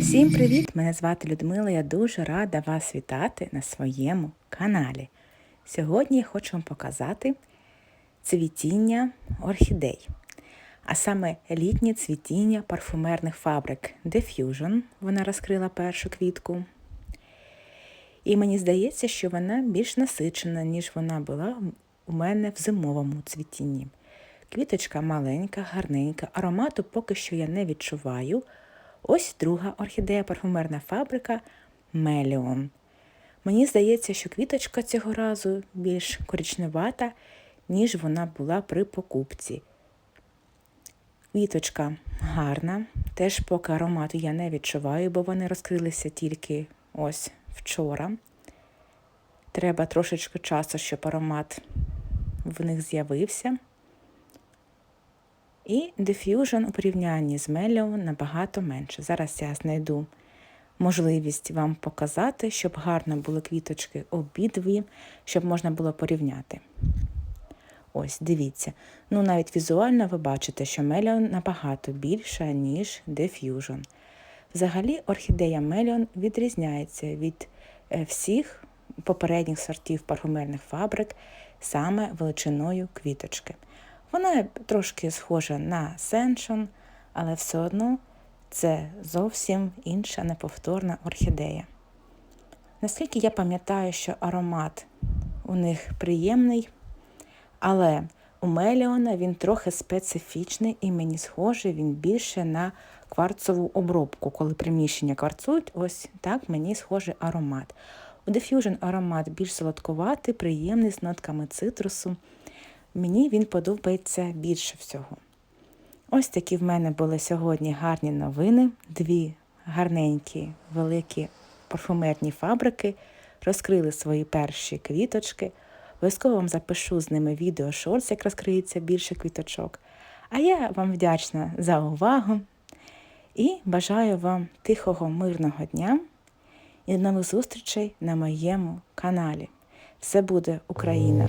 Всім привіт! Мене звати Людмила. Я дуже рада вас вітати на своєму каналі. Сьогодні я хочу вам показати цвітіння орхідей, а саме літнє цвітіння парфумерних фабрик Diffusion. Вона розкрила першу квітку. І мені здається, що вона більш насичена, ніж вона була у мене в зимовому цвітінні. Квіточка маленька, гарненька, аромату поки що я не відчуваю. Ось друга орхідея парфумерна фабрика Меліон. Мені здається, що квіточка цього разу більш коричневата, ніж вона була при покупці. Квіточка гарна, теж поки аромату я не відчуваю, бо вони розкрилися тільки ось вчора. Треба трошечки часу, щоб аромат в них з'явився. І Diffusion у порівнянні з Melion набагато менше. Зараз я знайду можливість вам показати, щоб гарно були квіточки обидві, щоб можна було порівняти. Ось, дивіться. Ну, навіть візуально ви бачите, що Melion набагато більша, ніж Diffusion. Взагалі, орхідея Melion відрізняється від всіх попередніх сортів парфумерних фабрик саме величиною квіточки. Вона трошки схожа на сеншон, але все одно це зовсім інша неповторна орхідея. Наскільки я пам'ятаю, що аромат у них приємний, але у Меліона він трохи специфічний і мені схожий він більше на кварцову обробку. Коли приміщення кварцують, ось так мені схожий аромат. У Diffusion аромат більш солодкуватий, приємний з нотками цитрусу. Мені він подобається більше всього. Ось такі в мене були сьогодні гарні новини. Дві гарненькі, великі парфумерні фабрики розкрили свої перші квіточки. Обов'язково вам запишу з ними відео шорс, як розкриється більше квіточок. А я вам вдячна за увагу і бажаю вам тихого, мирного дня і нових зустрічей на моєму каналі. Все буде Україна!